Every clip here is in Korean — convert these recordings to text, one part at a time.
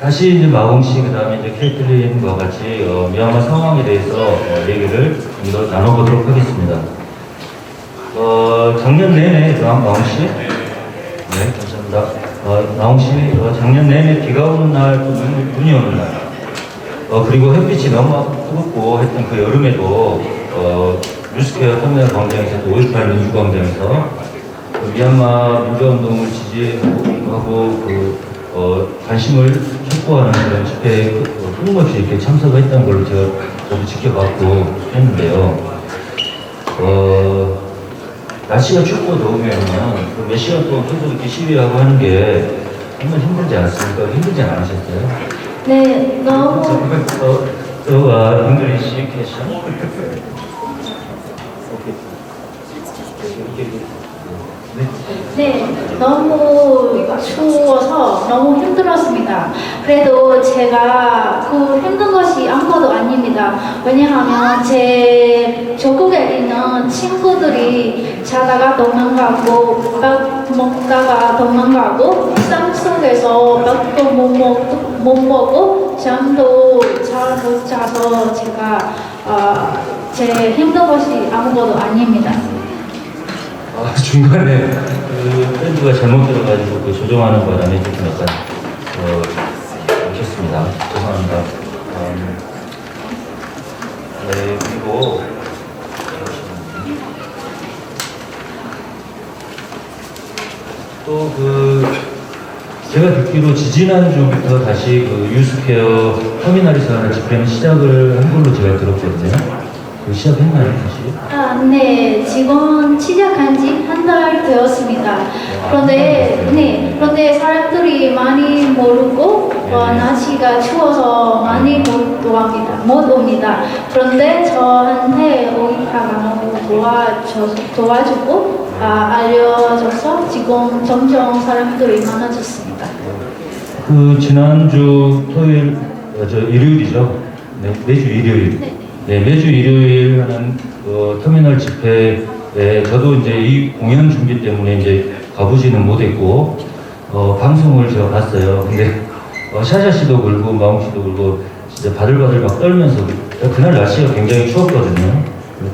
다시 이제 마홍 씨, 그 다음에 이제 케이틀린과 같이 어, 미얀마 상황에 대해서 어, 얘기를 좀 더 나눠보도록 하겠습니다. 어, 작년 내내, 마- 마홍 씨? 네, 감사합니다. 어, 나홍 씨, 어, 작년 내내 비가 오는 날, 또 눈, 눈이 오는 날, 어, 그리고 햇빛이 너무 뜨겁고 했던 그 여름에도, 어, 뉴스케어 터미널 광장에서 또5.18 민주광장에서 그 미얀마 민주화운동을 지지하고 그, 어, 관심을 촉구하는 그런 집회에 그- 어, 끊임없이 이렇게 참석했던 걸로 제가 저도 지켜봤고 했는데요. 어, 날씨가 춥고 더우면은 그몇 시간 동안 계속 이렇게 시위하고 하는 게 정말 힘들지 않습니까? 힘들지 않으셨어요? 네, 너무 어, 어, 아, English question? 오케이. 네. 네, 너무 추워서 너무 힘들었습니다. 그래도 제가 그 힘든 것이 아무것도 아닙니다. 왜냐하면 제 조국에 있는 친구들이 자다가 도망가고 밥 먹다가 도망가고 쌍 속에서 밥도 못, 먹, 못 먹고 잠도 잘 못 자서 제가 어, 제 힘든 것이 아무것도 아닙니다. 아, 중간에 그 밴드가 잘못 들어가지고 그 조정하는 바람에 조금 약간 어, 막혔습니다. 죄송합니다. 음, 네, 그리고 또 그 제가 듣기로 지지난주부터 다시 그 유스케어 터미널에서 하는 집회는 시작을 한 걸로 제가 들었거든요. 그 시작했나요, 다시? 아, 네, 지금 시작한 지 한 달 되었습니다. 그런데, 네, 그런데 사람들이 많이 모르고, 어, 네. 날씨가 추워서 많이 못 옵니다. 못 옵니다. 그런데 저한테 오이파가 너무 도와줘, 도와주고, 아, 알려줘서 지금 점점 사람들이 많아졌습니다. 그 지난주 토요일 어, 저 일요일이죠. 네, 매주 일요일. 네. 네, 매주 일요일 하는 그 터미널 집회에 저도 이제 이 공연 준비 때문에 이제 가보지는 못했고 어, 방송을 제가 봤어요. 근데 어, 샤샤 씨도 그렇고 마웅 씨도 그렇고 진짜 바들바들 막 떨면서 그- 그날 날씨가 굉장히 추웠거든요.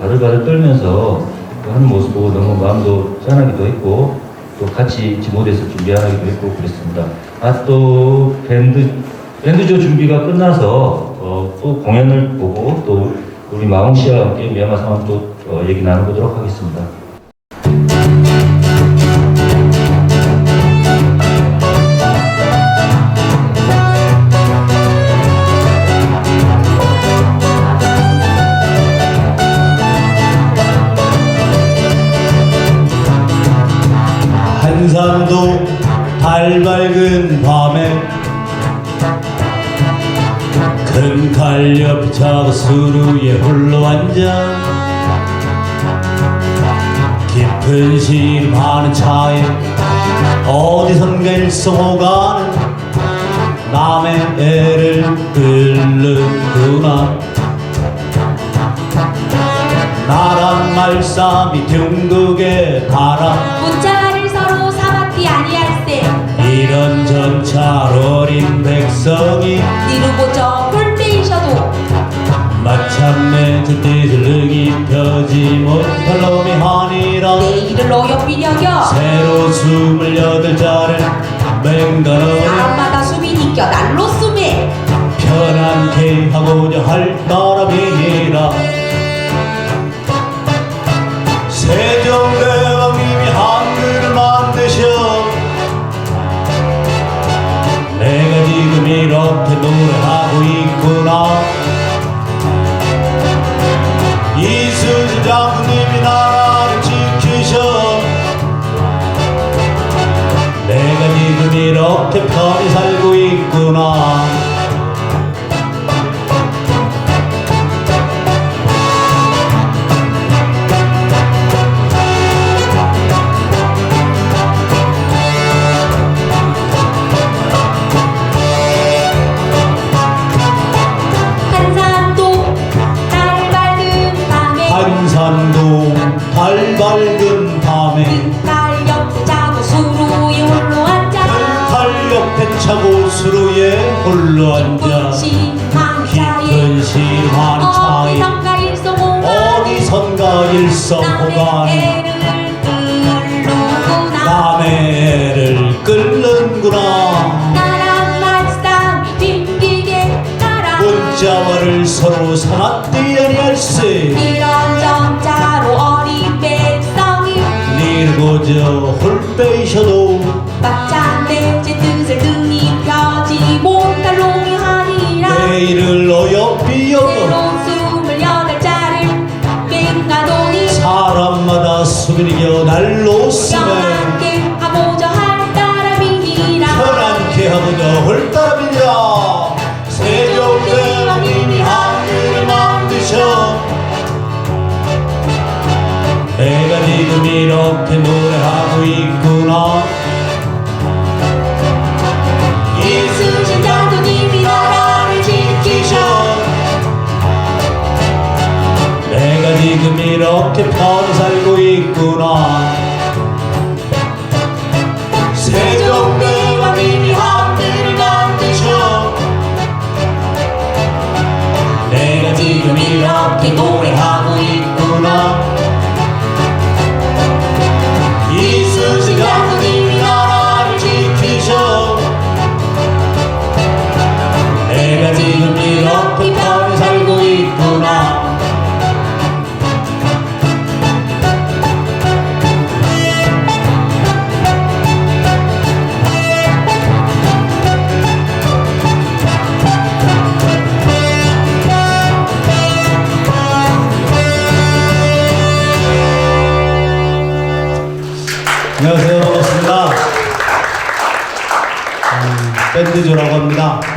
바들바들 떨면서 그 하는 모습 보고 너무 마음도 짠하기도 했고 또 같이 있지 못해서 좀 미안하기도 했고 그랬습니다. 아 또 밴드 밴드조 준비가 끝나서 어, 또 공연을 보고 또 우리 마웅 씨와 함께 미얀마 상황 또 어, 얘기 나눠보도록 하겠습니다. 일성호가는 남의 애를 끓는구나. 나란 말싸미 중국의 바람 문자를 서로 사받지 아니할세 이런 전차 어린 백성이 니루고저 꼴빼이셔도 마참내 저 뜻을 능히 펴지 못할 놈이 아니라 내 일을 어여삐려겨. 새로 스물여덟 자를 맹가로 사람마다 숨이 니껴 날로 숨에. 편안케 하고자 할 따름이라 이렇게 편히 살고 있구나 할세 정자로 어린 백성이 니를 고저 홀빼이셔도 막장 내제 뜻을 등이 펴지 못할 놈이 아니라 내일을 있구나. 예수신 자도님이 나라를 지키셔. 내가 지금 이렇게 편히 살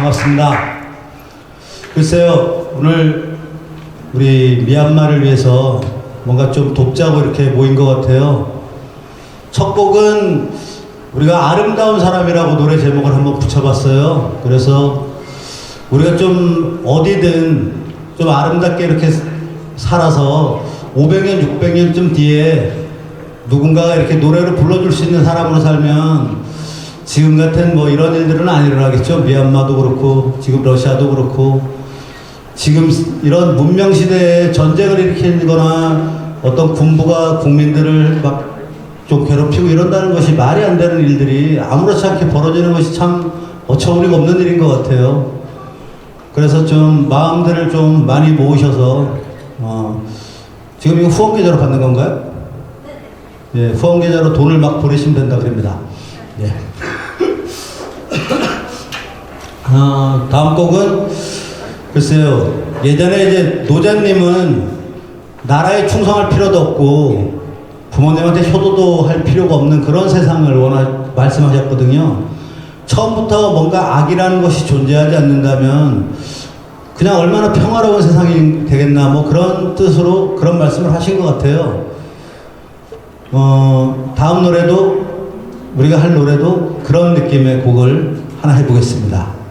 반갑습니다. 글쎄요, 오늘 우리 미얀마를 위해서 뭔가 좀 돕자고 이렇게 모인 것 같아요. 첫 곡은 우리가 아름다운 사람이라고 노래 제목을 한번 붙여봤어요. 그래서 우리가 좀 어디든 좀 아름답게 이렇게 살아서 500년, 600년쯤 뒤에 누군가가 이렇게 노래를 불러줄 수 있는 사람으로 살면 지금 같은 뭐 이런 일들은 안 일어나겠죠. 미얀마도 그렇고 지금 러시아도 그렇고 지금 이런 문명 시대에 전쟁을 일으키거나 어떤 군부가 국민들을 막 좀 괴롭히고 이런다는 것이 말이 안 되는 일들이 아무렇지 않게 벌어지는 것이 참 어처구니가 없는 일인 것 같아요. 그래서 좀 마음들을 좀 많이 모으셔서 어, 지금 이거 후원 계좌로 받는 건가요? 예, 후원 계좌로 돈을 막 보내시면 된다 그럽니다. 예. 아, 다음 곡은 글쎄요. 예전에 이제 노자님은 나라에 충성할 필요도 없고 부모님한테 효도도 할 필요가 없는 그런 세상을 원하 말씀하셨거든요. 처음부터 뭔가 악이라는 것이 존재하지 않는다면 그냥 얼마나 평화로운 세상이 되겠나 뭐 그런 뜻으로 그런 말씀을 하신 것 같아요. 어, 다음 노래도 우리가 할 노래도 그런 느낌의 곡을 하나 해보겠습니다.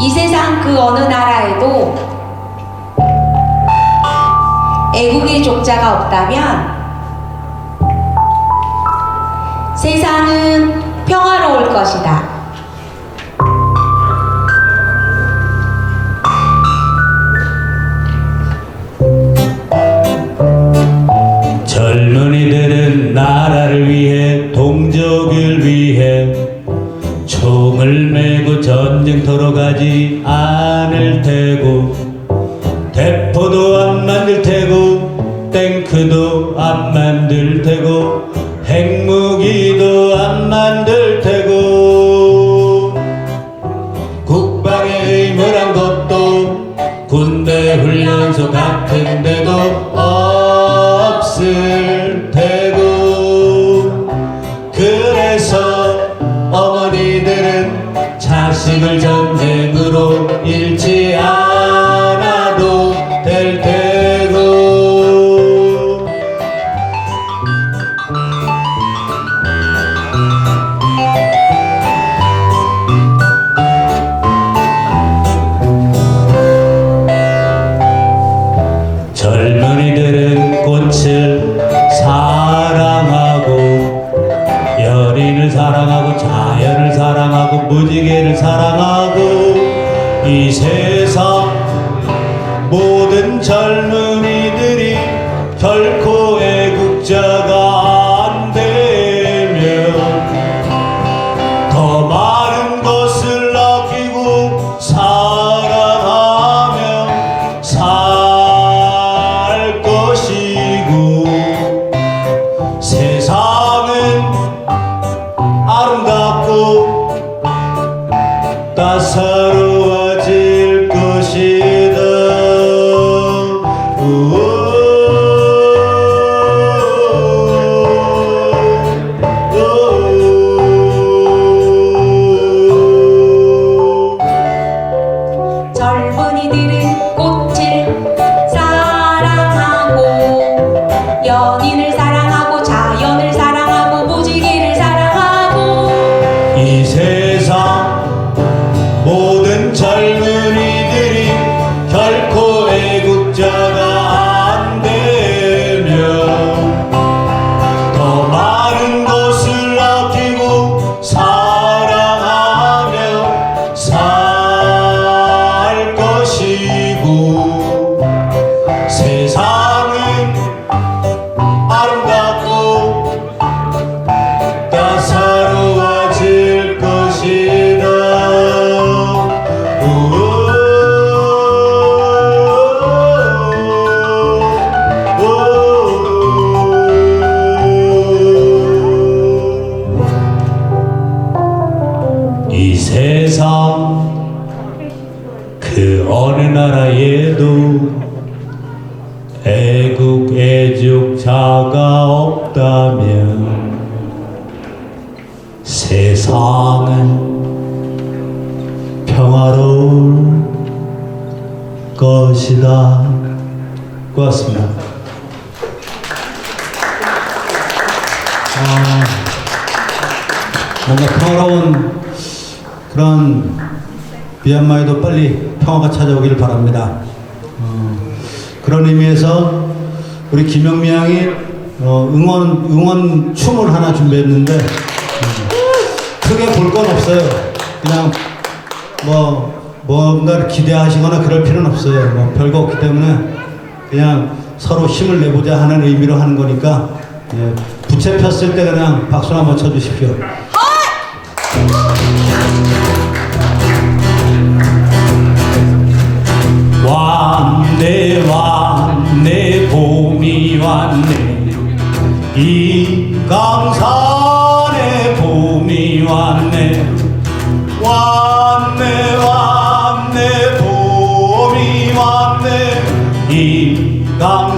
이 세상 그 어느 나라에도 애국의 족자가 없다면 세상은 평화로울 것이다. 어머니들 모든 젊은이들이 결코 애국 애족자가 없다면 세상은 평화로울 것이다. 고맙습니다. 아, 뭔가 평화로운 그런 미얀마에도 빨리 평화가 찾아오기를 바랍니다. 어, 그런 의미에서 우리 김영미 양이 어, 응원 응원 춤을 하나 준비했는데 음, 크게 볼 건 없어요. 그냥 뭐 뭔가를 기대하시거나 그럴 필요는 없어요. 뭐 별거 없기 때문에 그냥 서로 힘을 내보자 하는 의미로 하는 거니까 예, 부채 폈을 때 그냥 박수 한번 쳐주십시오. 왔 이강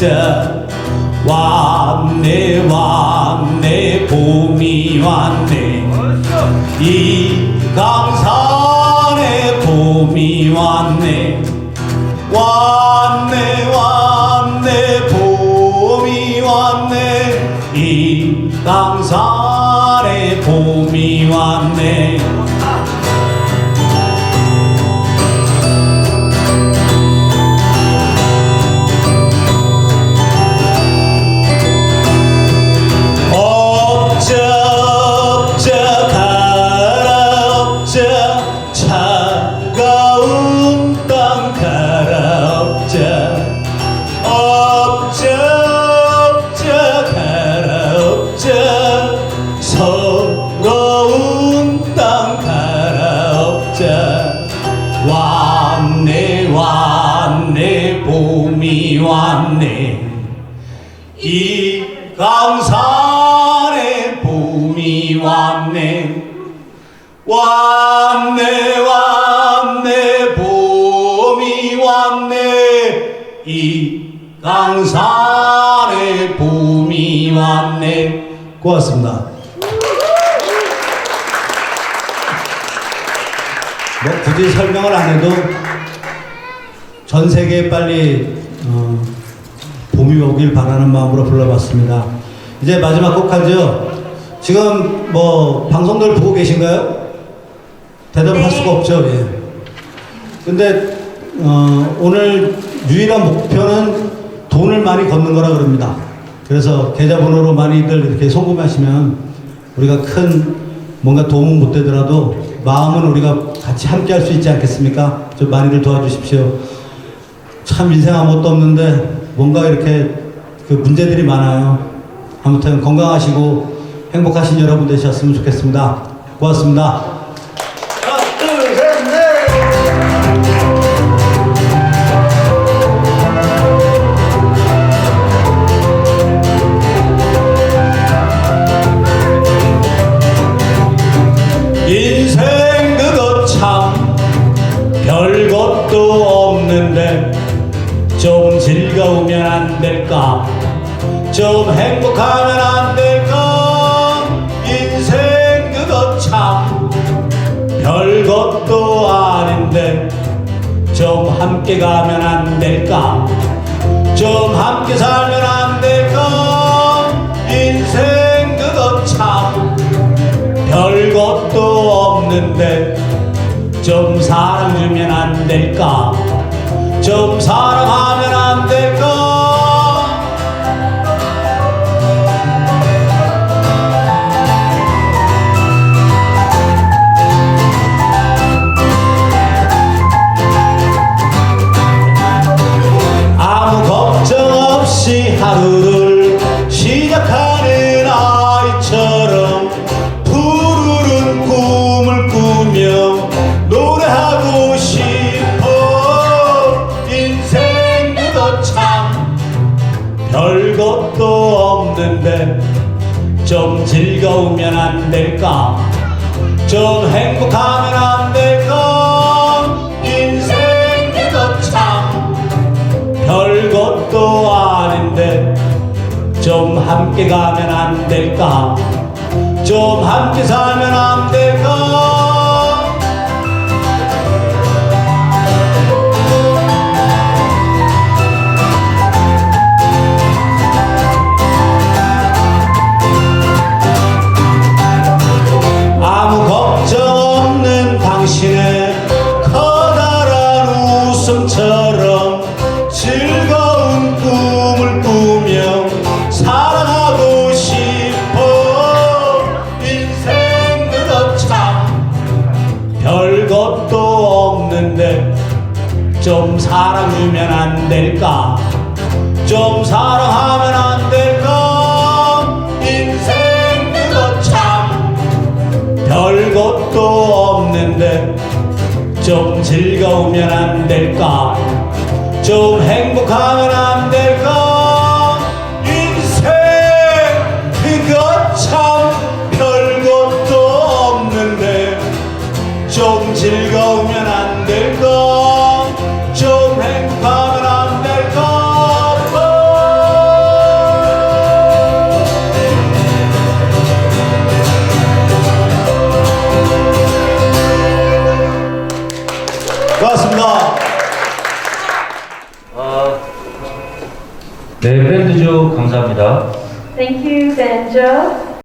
자 왔네 왔네 봄이 왔네. 이 강산에 봄이 왔네. 왔 이 강산에 왔네 봄이 왔네 고맙습니다 뭐 굳이 설명을 안 해도 전 세계에 빨리 어, 봄이 오길 바라는 마음으로 불러봤습니다. 이제 마지막 곡 하죠. 지금 뭐 방송들 보고 계신가요? 대답을 할 네. 수가 없죠. 예. 근데 어, 오늘 유일한 목표는 돈을 많이 걷는 거라 그럽니다. 그래서 계좌번호로 많이들 이렇게 송금하시면 우리가 큰 뭔가 도움은 못 되더라도 마음은 우리가 같이 함께 할 수 있지 않겠습니까? 좀 많이들 도와주십시오. 참 인생 아무것도 없는데 뭔가 이렇게 그 문제들이 많아요. 아무튼 건강하시고 행복하신 여러분 되셨으면 좋겠습니다. 고맙습니다. 인생 그거 참 별것도 없는데 좀 즐거우면 안 될까? 좀 행복하면 안 될까? 인생 그거 참 별것도 아닌데 좀 함께 가면 안 될까? 좀 함께 살면 안 없는데 좀 사랑 주면 안 될까? 좀 사랑하면 없는데 좀 즐거우면 안 될까? 좀 행복하면 안 될까? 인생 그거 참 별것도 아닌데 좀 함께 가면 안 될까? 좀 함께 살면 안 될까 즐거우면 안 될까? 좀 행복하